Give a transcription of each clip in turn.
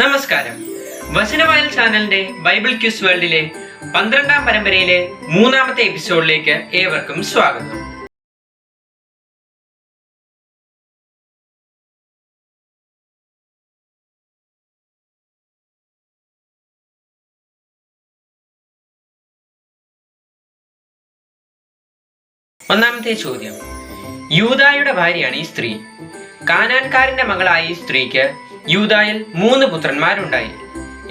നമസ്കാരം. വചനവയൽ ചാനലിന്റെ Bible quiz വേൾഡിലെ പന്ത്രണ്ടാം പരമ്പരയിലെ മൂന്നാമത്തെ എപ്പിസോഡിലേക്ക് ഏവർക്കും സ്വാഗതം. ഒന്നാമത്തെ ചോദ്യം. യൂതായുടെ ഭാര്യയാണ് ഈ സ്ത്രീ. കാനാൻകാരന്റെ മകളായ ഈ സ്ത്രീക്ക് യൂദായിൽ മൂന്ന് പുത്രന്മാരുണ്ടായി.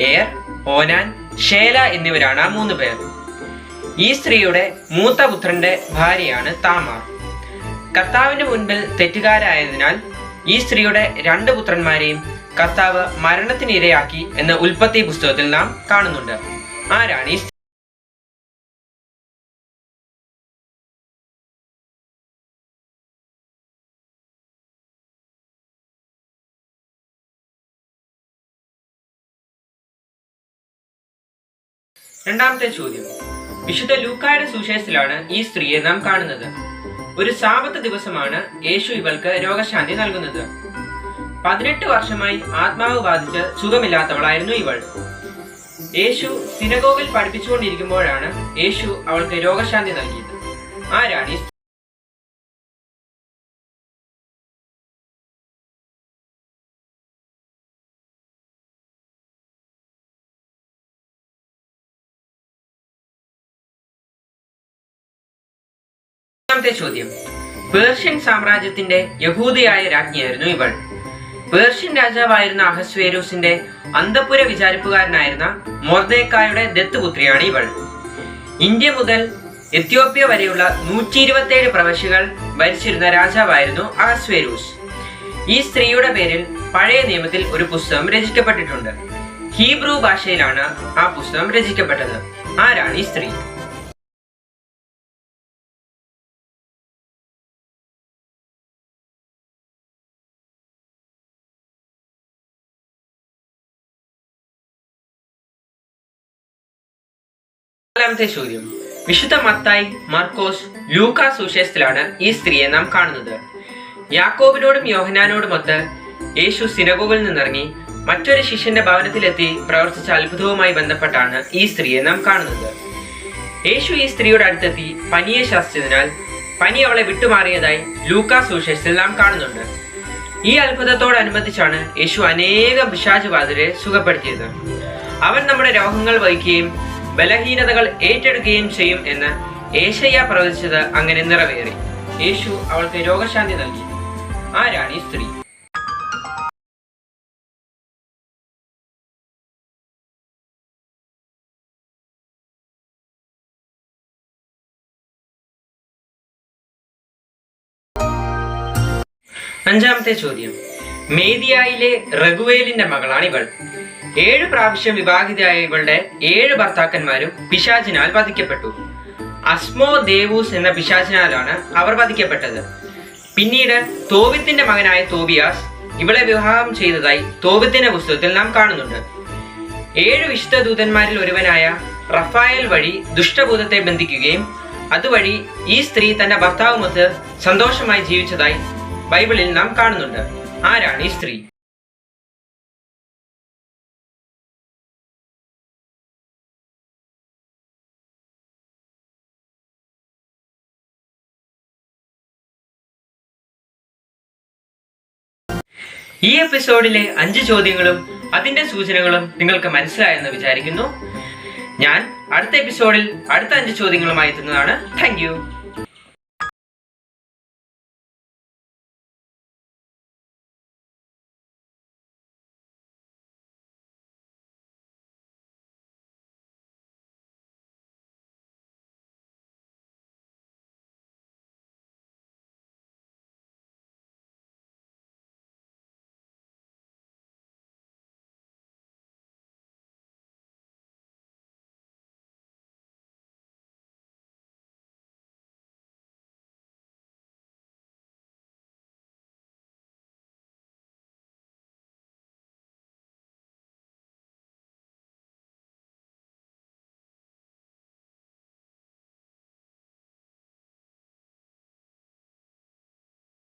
ഏർ ഓനാൻ ഷേല എന്നിവരാണ് ആ മൂന്ന് പേർ. ഈ സ്ത്രീയുടെ മൂത്ത പുത്രന്റെ ഭാര്യയാണ് താമാർ. കർത്താവിന്റെ മുൻപിൽ തെറ്റുകാരായതിനാൽ ഈ സ്ത്രീയുടെ രണ്ട് പുത്രന്മാരെയും കർത്താവ് മരണത്തിനിരയാക്കി എന്ന് ഉൽപ്പത്തി പുസ്തകത്തിൽ നാം കാണുന്നുണ്ട്. ആരാണ് ഈ രണ്ടാമത്തെ ചോദ്യം. വിശുദ്ധ ലൂക്കായുടെ സുശേഷത്തിലാണ് ഈ സ്ത്രീയെ നാം കാണുന്നത്. ഒരു സാപത്ത് ദിവസമാണ് യേശു ഇവൾക്ക് രോഗശാന്തി നൽകുന്നത്. പതിനെട്ട് വർഷമായി ആത്മാവ് ബാധിച്ച് സുഖമില്ലാത്തവളായിരുന്നു ഇവൾ. യേശു സിനഗോഗിൽ പഠിപ്പിച്ചുകൊണ്ടിരിക്കുമ്പോഴാണ് യേശു അവൾക്ക് രോഗശാന്തി നൽകിയത്. ആരാണ് ഈ മൂന്നാമത്തെ ചോദ്യം. പേർഷ്യൻ സാമ്രാജ്യത്തിന്റെ യഹൂദിയായ രാജ്ഞിയായിരുന്നു ഇവൾ. പേർഷ്യൻ രാജാവായിരുന്ന അഹസ്വേരൂസിന്റെ അന്തപുര വിചാരിപ്പുകാരനായിരുന്ന മൊർദേക്കായുടെ ദത്തുപുത്രിയാണ് ഇവൾ. ഇന്ത്യ മുതൽ എത്യോപ്യ വരെയുള്ള നൂറ്റി ഇരുപത്തിയേഴ് പ്രവശികൾ ഭരിച്ചിരുന്ന രാജാവായിരുന്നു അഹസ്വേരൂസ്. ഈ സ്ത്രീയുടെ പേരിൽ പഴയ നിയമത്തിൽ ഒരു പുസ്തകം രചിക്കപ്പെട്ടിട്ടുണ്ട്. ഹീബ്രു ഭാഷയിലാണ് ആ പുസ്തകം രചിക്കപ്പെട്ടത്. ആരാണ് ഈ സ്ത്രീ? നാലാമത്തെ ചോദ്യം. വിശുദ്ധ മത്തായി മർക്കോസ് ലൂക്ക സുശേഷത്തിലാണ് ഈ സ്ത്രീയെ നാം കാണുന്നത്. യാക്കോബിനോടും യോഹനാനോടുമൊത്ത് യേശു സിനഗോഗിൽ നിന്നിറങ്ങി മറ്റൊരു ശിഷ്യന്റെ ഭവനത്തിലെത്തി പ്രവർത്തിച്ച അത്ഭുതവുമായി ബന്ധപ്പെട്ടാണ് ഈ സ്ത്രീയെ നാം കാണുന്നത്. യേശു ഈ സ്ത്രീയുടെ അടുത്തെത്തി പനിയെ ശാസിച്ചതിനാൽ പനി അവളെ വിട്ടുമാറിയതായി ലൂക്ക സുശേഷത്തിൽ നാം കാണുന്നുണ്ട്. ഈ അത്ഭുതത്തോടനുബന്ധിച്ചാണ് യേശു അനേകം പിശാചുബാധരെ സുഖപ്പെടുത്തിയത്. അവൻ നമ്മുടെ രോഗങ്ങൾ വഹിക്കുകയും ബലഹീനതകൾ ഏറ്റെടുക്കുകയും ചെയ്യും എന്ന് ഏഷയ്യ പ്രവചിച്ചത് അങ്ങനെ നിറവേറി. യേശു അവൾക്ക് രോഗശാന്തി നൽകി. ആരാണ് ഈ സ്ത്രീ. അഞ്ചാമത്തെ ചോദ്യം. മേദിയായിലെ റഘുവേലിന്റെ മകളാണ് ഇവൾ ഏഴ് പ്രാവശ്യം വിവാഹിതയായ ഇവളുടെ ഏഴ് ഭർത്താക്കന്മാരും പിശാചിനാൽ വധിക്കപ്പെട്ടു. അസ്മോ ദേവൂസ് എന്ന പിശാചിനാലാണ് അവർ വധിക്കപ്പെട്ടത്. പിന്നീട് തോവിത്തിന്റെ മകനായ തോബിയാസ് ഇവളെ വിവാഹം ചെയ്തതായി തോബിത്തിന്റെ പുസ്തകത്തിൽ നാം കാണുന്നുണ്ട്. ഏഴ് വിശുദ്ധ ദൂതന്മാരിൽ ഒരുവനായ റഫായൽ വഴി ദുഷ്ടഭൂതത്തെ ബന്ധിക്കുകയും അതുവഴി ഈ സ്ത്രീ തന്റെ ഭർത്താവുമൊത്ത് സന്തോഷമായി ജീവിച്ചതായി ബൈബിളിൽ നാം കാണുന്നുണ്ട്. ആരാണ് ഈ സ്ത്രീ? ഈ എപ്പിസോഡിലെ അഞ്ച് ചോദ്യങ്ങളും അതിന്റെ സൂചനകളും നിങ്ങൾക്ക് മനസ്സിലായെന്ന് വിചാരിക്കുന്നു. ഞാൻ അടുത്ത എപ്പിസോഡിൽ അടുത്ത അഞ്ച് ചോദ്യങ്ങളുമായി എത്തുന്നതാണ്. താങ്ക്